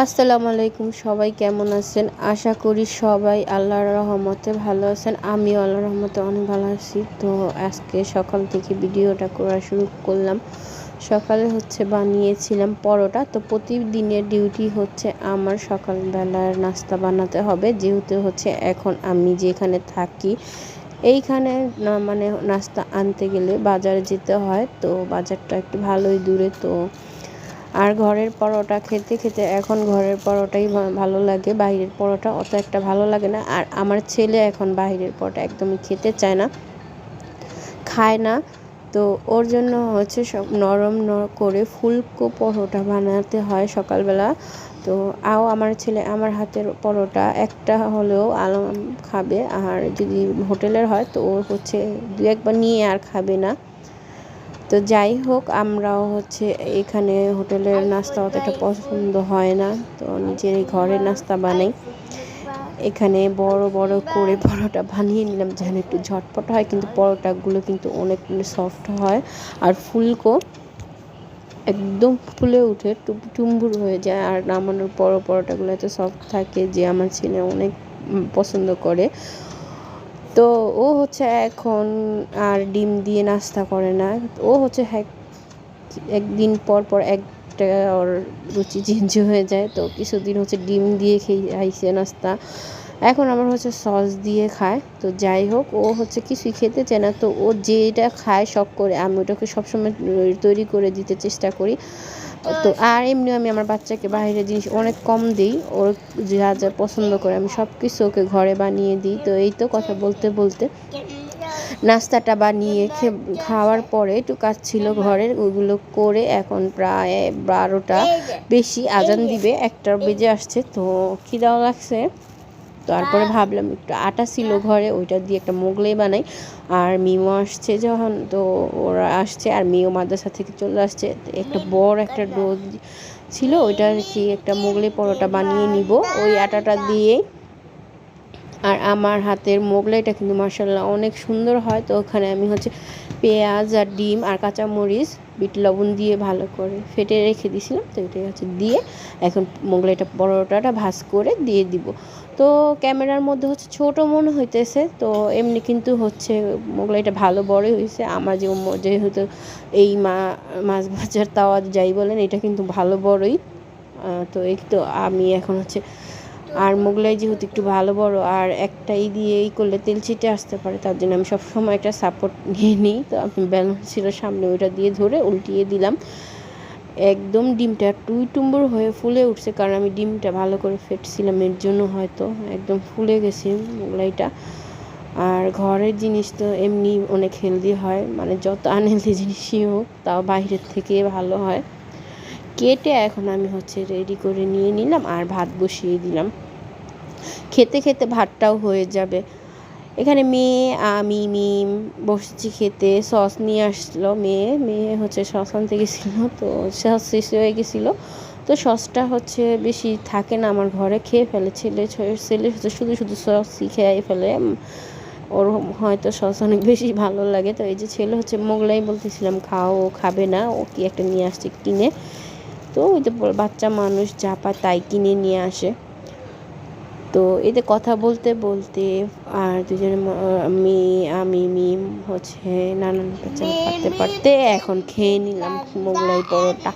আসসালামু আলাইকুম, সবাই কেমন আছেন? আশা করি সবাই আল্লাহর রহমতে ভালো আছেন। আমিও আল্লাহর রহমতে অনেক ভালো আছি। তো আজকে সকাল থেকে ভিডিওটা করা শুরু করলাম। সকালে হচ্ছে বানিয়েছিলাম পরোটা। তো প্রতিদিনের ডিউটি হচ্ছে আমার সকালবেলার নাস্তা বানাতে হবে। যেহেতু হচ্ছে এখন আমি যেখানে থাকি, এইখানে না মানে নাস্তা আনতে গেলে বাজারে যেতে হয়। তো বাজারটা একটু ভালোই দূরে, তো আর ঘরের পরোটা খেতে খেতে এখন ঘরের পরোটাই ভালো লাগে বাইরের পরোটা অত একটা ভালো লাগে না। আর আমার ছেলে এখন বাইরের পরোটা একদমই খেতে চায় না, খায় না। তো ওর জন্য হচ্ছে সব নরম করে ফুলকো পরোটা বানাতে হয় সকালবেলা। তো আও আমার ছেলে আমার হাতের পরোটা একটা হলেও আলম খাবে। আর যদি হোটেলের হয় তো ও হচ্ছে দু একবার নিয়ে আর খাবে না। তো যাই হোক, আমরাও হচ্ছে এখানে হোটেলের নাস্তা অতটা পছন্দ হয় না। তো নিজের ঘরের নাস্তা বানাই। এখানে বড় বড় করে পরোটা বানিয়ে নিলাম, যেন একটু ঝটপট হয়, কিন্তু পরোটাগুলো কিন্তু অনেক সফট হয়। আর ফুলকো একদম ফুলে উঠে টুম্বুর হয়ে যায়। আর নামানোর পর পরোটাগুলো এত সফট থাকে যে আমার ছেলে অনেক পছন্দ করে। তো ও হচ্ছে এখন আর ডিম দিয়ে নাস্তা করে না। ও হচ্ছে একদিন পর পর একটা ওর রুচি চেঞ্জ হয়ে যায়। তো কিছুদিন হচ্ছে ডিম দিয়ে খেয়ে আইসে নাস্তা। এখন আমার হচ্ছে সস দিয়ে খায় তো যাই হোক, ও হচ্ছে কিছুই খেতে চায় না। তো ও যেটা খায় শখ করে, আমি ওটাকে সবসময় তৈরি করে দিতে চেষ্টা করি। তো আর এমনি আমি আমার বাচ্চাকে বাইরের জিনিস অনেক কম দিই। ওর যা যা পছন্দ করে, আমি সব কিছু ওকে ঘরে বানিয়ে দিই। তো এই তো কথা বলতে বলতে নাস্তাটা বানিয়ে খাওয়ার পরে একটু কাজ ছিল ঘরের, ওইগুলো করে এখন প্রায় বারোটা বেশি আজান দিবে একটা বেজে আসছে। তো কী খিদাও লাগছে। তারপরে ভাবলাম একটু আটা ছিল ঘরে ওইটা দিয়ে একটা মোগলাই বানাই। আর মিও আসছে যখন তো ওরা আসছে আর মিও মাদ্রাসা থেকে চলে আসছে। একটা বড় একটা ডো ছিল ওইটা কি একটা মোগলাই পরোটা বানিয়ে নিব। ওই আটাটা দিয়ে। আর আমার হাতের মোগলাইটা কিন্তু মার্শাল্লাহ অনেক সুন্দর হয়। তো ওখানে আমি হচ্ছে পেঁয়াজ আর ডিম আর কাঁচামরিচ বিট লবণ দিয়ে ভালো করে ফেটে রেখে দিয়েছিলাম। তো এটাই হচ্ছে দিয়ে এখন মোগলাইটা পরোটাটা ভাজ করে দিয়ে দিব। তো ক্যামেরার মধ্যে হচ্ছে ছোট মনে হইতেছে, তো এমনি কিন্তু হচ্ছে মোগলাইটা ভালো বড়ই হয়েছে আমার যে যেহেতু এই মা, মাছ ভাজার তাওয়া যাই বলেন, এটা কিন্তু ভালো বড়ই। তো এই তো আমি এখন হচ্ছে, আর মোগলাই যেহেতু একটু ভালো বড়, আর একটাই দিয়ে এই করলে তেল ছিটে আসতে পারে, তার জন্য আমি সবসময় একটা সাপোর্ট নিয়ে নিই। তো আমি ব্যালেন্স ছিল সামনে ওইটা দিয়ে ধরে উল্টিয়ে দিলাম। একদম ডিমটা টুই টুম্বুর হয়ে ফুলে উঠছে, কারণ আমি ডিমটা ভালো করে ফেটছিলাম, এর জন্য হয়তো একদম ফুলে গেছে মোগলাইটা। আর ঘরের জিনিস তো এমনি অনেক হেলদি হয় মানে যত আনহেলদি জিনিসই হোক, তাও বাইরের থেকে ভালো হয়। কেটে এখন আমি হচ্ছে রেডি করে নিয়ে নিলাম আর ভাত বসিয়ে দিলাম। খেতে খেতে ভাতটাও হয়ে যাবে। এখানে মেয়ে আমি মিম, বসেছি খেতে, সস নিয়ে আসলো মেয়ে মেয়ে হচ্ছে সস আনতে গেছিল, তো সস শেষ হয়ে গেছিল। তো সসটা হচ্ছে বেশি থাকে না আমার ঘরে, খেয়ে ফেলে ছেলে ছেলে হচ্ছে শুধু শুধু সস খেয়ে ফেলে ওর হয়তো সস অনেক বেশি ভালো লাগে। তো এই যে ছেলে হচ্ছে মোগলাই বলতেছিলাম, খাও, ও খাবে না, ও কি একটা নিয়ে আসছে কিনে। তো ওই তো বাচ্চা মানুষ যা পায় তাই কিনে নিয়ে আসে। তো এতে কথা বলতে বলতে আর দুজনে মেয়ে আমি মিম হচ্ছে নানান বাচ্চা পারতে পারতে এখন খেয়ে নিলাম মোগলাই পরোটা।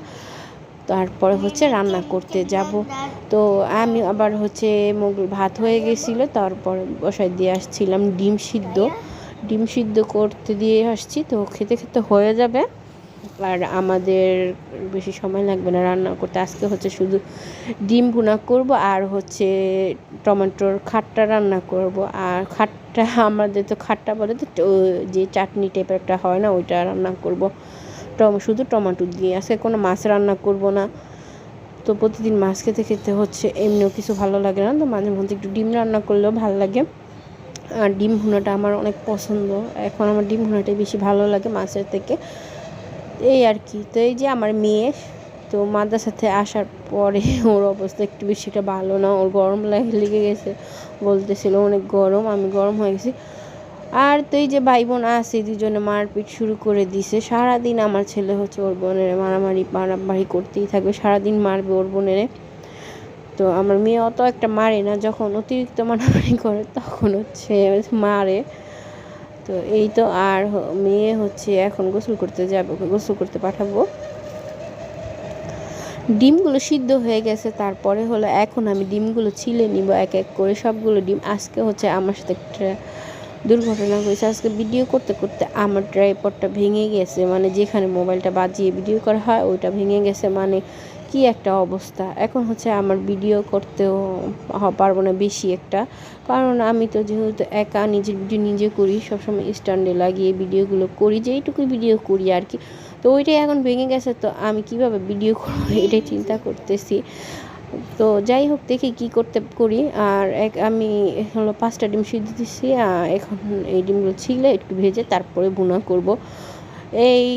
তারপরে হচ্ছে রান্না করতে যাব। তো আমি আবার হচ্ছে মোগল, ভাত হয়ে গেছিল, তারপর বসাই দিয়ে আসছিলাম ডিম সিদ্ধ। ডিম সিদ্ধ করতে দিয়ে আসছি, তো খেতে খেতে হয়ে যাবে। আর আমাদের বেশি সময় লাগবে না রান্না করতে। আজকে হচ্ছে শুধু ডিম ভুনা করব আর হচ্ছে টমেটোর খাট্টা রান্না করব। আর খাট্টা, আমাদের তো খাট্টা বলে তো যে চাটনি টাইপের একটা হয় না, ওইটা রান্না করব। টম, শুধু টমেটো দিয়ে। আজকে কোনো মাছ রান্না করব না। তো প্রতিদিন মাছ খেতে খেতে হচ্ছে এমনিও কিছু ভালো লাগে না, তো মাঝে মধ্যে একটু ডিম রান্না করলেও ভালো লাগে। আর ডিম ভুনাটা আমার অনেক পছন্দ। এখন আমার ডিম ভুনাটাই বেশি ভালো লাগে মাছের থেকে। এই আর কি। তো এই যে আমার মেয়ে, তো সাথে আসার পরে ওর অবস্থা একটু বেশিটা ভালো না। ওর গরম লাগে লেগে গেছে। বলতেছিল, অনেক গরম, আমি গরম হয়ে গেছি। আর তো এই যে ভাই বোন আছে দুজনে মারপিট শুরু করে দিছে। সারাদিন আমার ছেলে হচ্ছে ওর বোনের মারামারি মারামারি করতেই থাকবে। সারাদিন মারবে ওর বোনের। তো আমার মেয়ে অত একটা মারে না, যখন অতিরিক্ত মারামারি করে, তখন হচ্ছে মারে। তো এই তো আর মেয়ে হচ্ছে এখন গোসল করতে যাবে, গোসল করতে পাঠাবো। ডিমগুলো সিদ্ধ হয়ে গেছে, তারপরে হলো এখন আমি ডিমগুলো ছিলে নিব, এক এক করে সবগুলো ডিম। আজকে হচ্ছে আমার সাথে একটা দুর্ঘটনা হয়েছে, আজকে ভিডিও করতে করতে আমার ট্রাইপডটা ভেঙে গেছে মানে যেখানে মোবাইলটা বাজিয়ে ভিডিও করা হয়, ওইটা ভেঙে গেছে মানে কি একটা অবস্থা? এখন হচ্ছে আমার ভিডিও করতেও পারব না বেশি একটা। কারণ আমি তো যেহেতু একা নিজের ভিডিও নিজে করি, সবসময় স্ট্যান্ডে লাগিয়ে ভিডিওগুলো করি, যেইটুকু ভিডিও করি আর কি তো ওইটাই এখন ভেঙে গেছে, তো আমি কীভাবে ভিডিও করব এটাই চিন্তা করতেছি। তো যাই হোক, দেখি কি করতে করি। আর এক, আমি হলো পাঁচটা ডিম সিদ্ধ দিচ্ছি এখন এই ডিমগুলো ছিলে একটু ভেজে তারপরে ভুনা করব। এই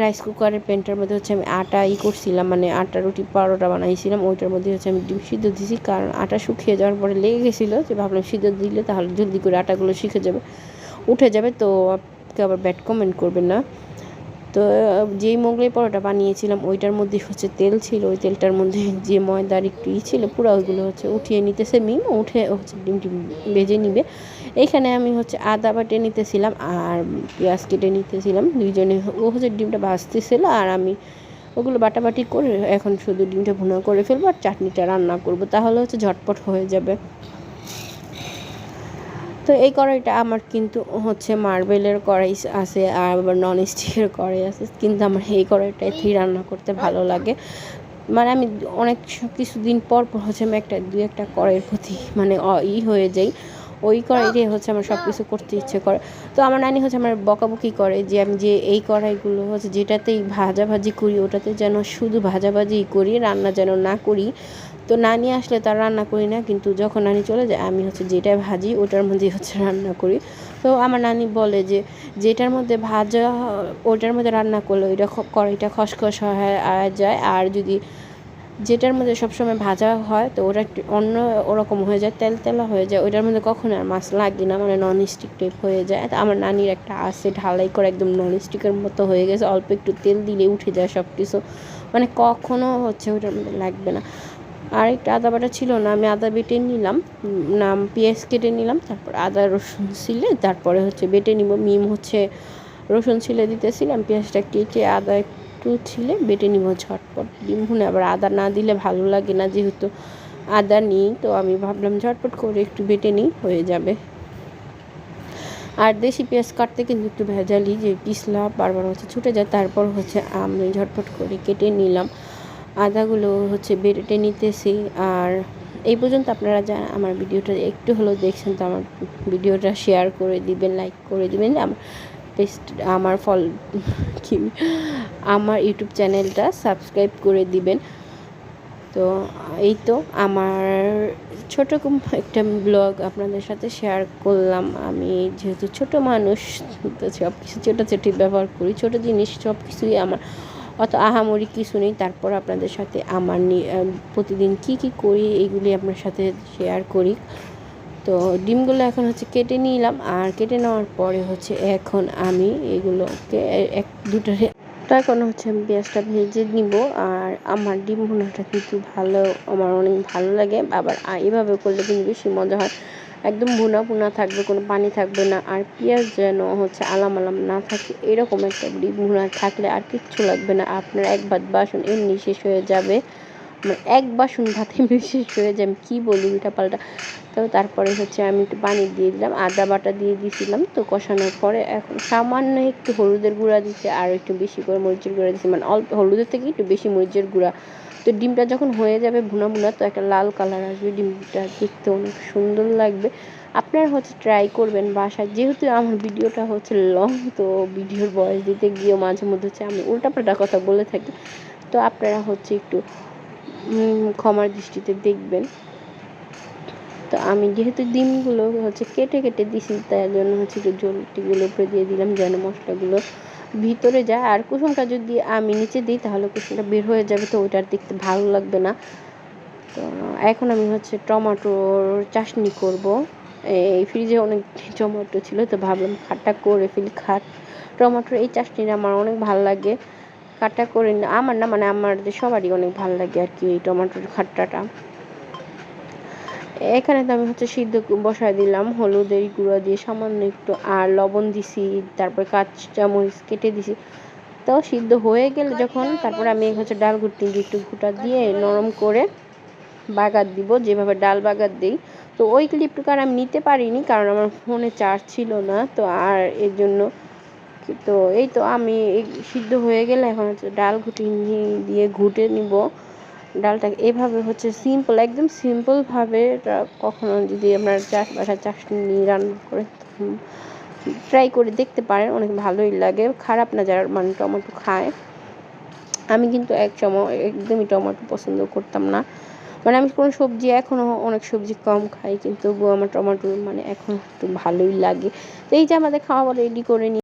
রাইস কুকারের প্যানটার মধ্যে হচ্ছে আমি আটা ই করছিলাম মানে আটা, রুটি, পরোটা বানাইছিলাম। ওইটার মধ্যে হচ্ছে আমি ডিম সিদ্ধ দিয়েছি কারণ আটা শুকিয়ে যাওয়ার পরে লেগে গেছিল যে ভাবলাম সিদ্ধ দিলে তাহলে জলদি করে আটাগুলো শিখে যাবে। উঠে যাবে তো আবার ব্যাড কমেন্ট করবেন না। তো যেই মোগলাই পরোটা বানিয়েছিলাম, ওইটার মধ্যে হচ্ছে তেল ছিল। ওই তেলটার মধ্যে যে ময়দার একটু ই ছিল, পুরো ওইগুলো হচ্ছে উঠিয়ে নিতেছে মিম, উঠে হচ্ছে ডিম ডিম ভেজে নিবে। এইখানে আমি হচ্ছে আদা বাটে নিতেছিলাম আর পেঁয়াজ কেটে নিতেছিলাম। দুইজনে ও হচ্ছে ডিমটা ভাজতেছিল আর আমি ওগুলো বাটাবাটি করে এখন শুধু ডিমটা ভুনা করে ফেলব আর চাটনিটা রান্না করব। তাহলে হচ্ছে ঝটপট হয়ে যাবে। তো এই কড়াইটা আমার কিন্তু হচ্ছে মার্বেলের কড়াই আছে আর আবার নন স্টিকের কড়াই আছে। কিন্তু আমার এই কড়াইটাই রান্না করতে ভালো লাগে? মানে আমি অনেক কিছুদিন পর পর হচ্ছে আমি একটা দু একটা কড়াইয়ের প্রতি মানে ই হয়ে যাই। ওই কড়াইটাই হচ্ছে আমার সব কিছু করতে ইচ্ছে করে। তো আমার নানি হচ্ছে আমার বকাবকি করে যে আমি যে এই কড়াইগুলো হচ্ছে যেটাতেই ভাজাভাজি করি, ওটাতে যেন শুধু ভাজাভাজি করি, রান্না যেন না করি। তো নানি আসলে তার রান্না করি না, কিন্তু যখন নানি চলে যায়, আমি হচ্ছে যেটা ভাজি, ওটার মধ্যেই হচ্ছে রান্না করি। তো আমার নানি বলে যে, যেটার মধ্যে ভাজা, ওটার মধ্যে রান্না করলে ওইটা কড়াইটা খসখস হয়ে যায়। আর যদি যেটার মধ্যে সবসময় ভাজা হয়, তো ওটা অন্য ওরকম হয়ে যায় তেল তেলা হয়ে যায়, ওইটার মধ্যে কখনো আর মাছ লাগে না মানে নন স্টিক টাইপ হয়ে যায়। তো আমার নানির একটা আছে, ঢালাই করে একদম নন স্টিকের মতো হয়ে গেছে, অল্প একটু তেল দিলে উঠে যায় সব কিছু মানে কখনো হচ্ছে ওইটার মধ্যে লাগবে না। আর একটা আদা বাটা ছিল না, আমি আদা বেটে নিলাম নাম পেঁয়াজ কেটে নিলাম, তারপর আদা, রসুন ছিলে, তারপরে হচ্ছে বেটে নিব, মিম হচ্ছে রসুন ছিলে দিতেছিলাম পেঁয়াজটা কেটে আদা একটু ছিলে, বেটে নিব ঝটপট। ডিম ভুনে আবার আদা না দিলে ভালো লাগে না, যেহেতু আদা নিই, তো আমি ভাবলাম ঝটপট করে একটু বেটে নিই, হয়ে যাবে। আর দেশি পেঁয়াজ কাটতে কিন্তু একটু ভেজালি, যে পিছলা, বারবার হচ্ছে ছুটে যায়, তারপর হচ্ছে আমি ঝটপট করে কেটে নিলাম। আদাগুলো হচ্ছে বেটে নিতেছি, আর এই পর্যন্ত আপনারা যা আমার ভিডিওটা একটু হলেও দেখছেন, তো আমার ভিডিওটা শেয়ার করে দিবেন লাইক করে দিবেন আমার পেস্ট আমার ফল, কি, আমার ইউটিউব চ্যানেলটা সাবস্ক্রাইব করে দিবেন। তো, এই তো আমার ছোট একটা ব্লগ আপনাদের সাথে শেয়ার করলাম। আমি যেহেতু ছোট মানুষ, তো সব কিছু ছোটাছুটি ব্যবহার করি। ছোট জিনিস সব কিছুই আমার, অত আহামরি কিছু নেই। তারপর আপনাদের সাথে আমার প্রতিদিন কি কি করি এইগুলি আপনার সাথে শেয়ার করি। তো ডিমগুলো এখন হচ্ছে কেটে নিলাম আর কেটে নেওয়ার পরে হচ্ছে এখন আমি এগুলোকে এক দুটো এখন হচ্ছে আমি পেঁয়াজটা ভেজে নিব আর আমার ডিম ভুনাটা কিন্তু ভালো, আমার অনেক ভালো লাগে। আবার এভাবে করলে কিন্তু বেশি মজা হয়। একদম ভুনা ভুনা থাকবে, কোনো পানি থাকবে না। আর পেঁয়াজ যেন হচ্ছে আলাম আলাম না থাকে, এরকম একটা ডিম ভুনা থাকলে আর কিচ্ছু লাগবে না। আপনার এক ভাত বাসন এমনি শেষ হয়ে যাবে। মানে এক বাসন ভাতে শেষ হয়ে যায়, আমি কী বলি উল্টা পাল্টা। তো তারপরে হচ্ছে আমি একটু পানি দিয়ে দিলাম, আদা বাটা দিয়ে দিয়েছিলাম তো কষানোর পরে এখন সামান্য একটু হলুদের গুঁড়া দিচ্ছে আর একটু বেশি করে মরিচের গুঁড়া দিচ্ছে মানে অল্প, হলুদের থেকে একটু বেশি মরিচের গুঁড়া। তো ডিমটা যখন হয়ে যাবে ভুনা ভুনা, তো একটা লাল কালার আসবে ডিমটা, দেখতে অনেক সুন্দর লাগবে। আপনারা হচ্ছে ট্রাই করবেন বাসায়, যেহেতু আমার ভিডিওটা হচ্ছে লং তো ভিডিওর বয়স দিতে গিয়ে মাঝে মধ্যে হচ্ছে আমি উল্টাপাল্টা কথা বলে থাকি। তো আপনারা হচ্ছে একটু ক্ষমার দৃষ্টিতে দেখবেন। তো আমি যেহেতু ডিমগুলো হচ্ছে কেটে কেটে দিছি, তার জন্য হচ্ছে একটু জল টিগুলো উপরে দিয়ে দিলাম, যেন মশলাগুলো ভিতরে যায়। আর কুসুমটা যদি আমি নিচে দিই, তাহলে কুসুমটা বের হয়ে যাবে, তো ওইটার দেখতে ভালো লাগবে না। তো এখন আমি হচ্ছে টমাটোর চাটনি করব। এই ফ্রিজে অনেক টমেটো ছিল, তো ভাবলাম খাট্টা করে ফেলি, খাট। টমেটোর এই চাটনিটা আমার অনেক ভালো লাগে। খাট্টা করে আমার না মানে আমার সবারই অনেক ভালো লাগে আর কি এই টমেটোর খাট্টাটা। এখানে তো আমি হচ্ছে সিদ্ধ বসায় দিলাম, হলুদের গুঁড়া দিয়ে সামান্য একটু, আর লবণ দিছি, তারপর কাঁচামরিচ কেটে দিছি। তো সিদ্ধ হয়ে গেলে যখন, তারপরে আমি হচ্ছে ডাল ঘুটনি দিয়ে একটু ঘুটা দিয়ে নরম করে বাগার দিব, যেভাবে ডাল বাগার দিই। তো ওই ক্লিপটুকু আর আমি নিতে পারিনি, কারণ আমার ফোনে চার্জ ছিল না, তো আর এর জন্য তো এই তো আমি সিদ্ধ হয়ে গেলে এখন হচ্ছে ডাল ঘুটি দিয়ে ঘুটে নিব। ডালটা এভাবে হচ্ছে সিম্পল একদম সিম্পলভাবে কখনো যদি আপনার চাষ বাসায় চাষনি রান্না করে ট্রাই করে দেখতে পারেন, অনেক ভালোই লাগে। খারাপ না যারা মানে টমেটো খায়। আমি কিন্তু এক সময় একদমই টমেটো পছন্দ করতাম না। মানে আমি কোনো সবজি এখনও অনেক সবজি কম খাই, কিন্তু আমার টমেটো মানে এখন একটু ভালোই লাগে। তো এই যে আমাদের খাওয়া রেডি করে নিই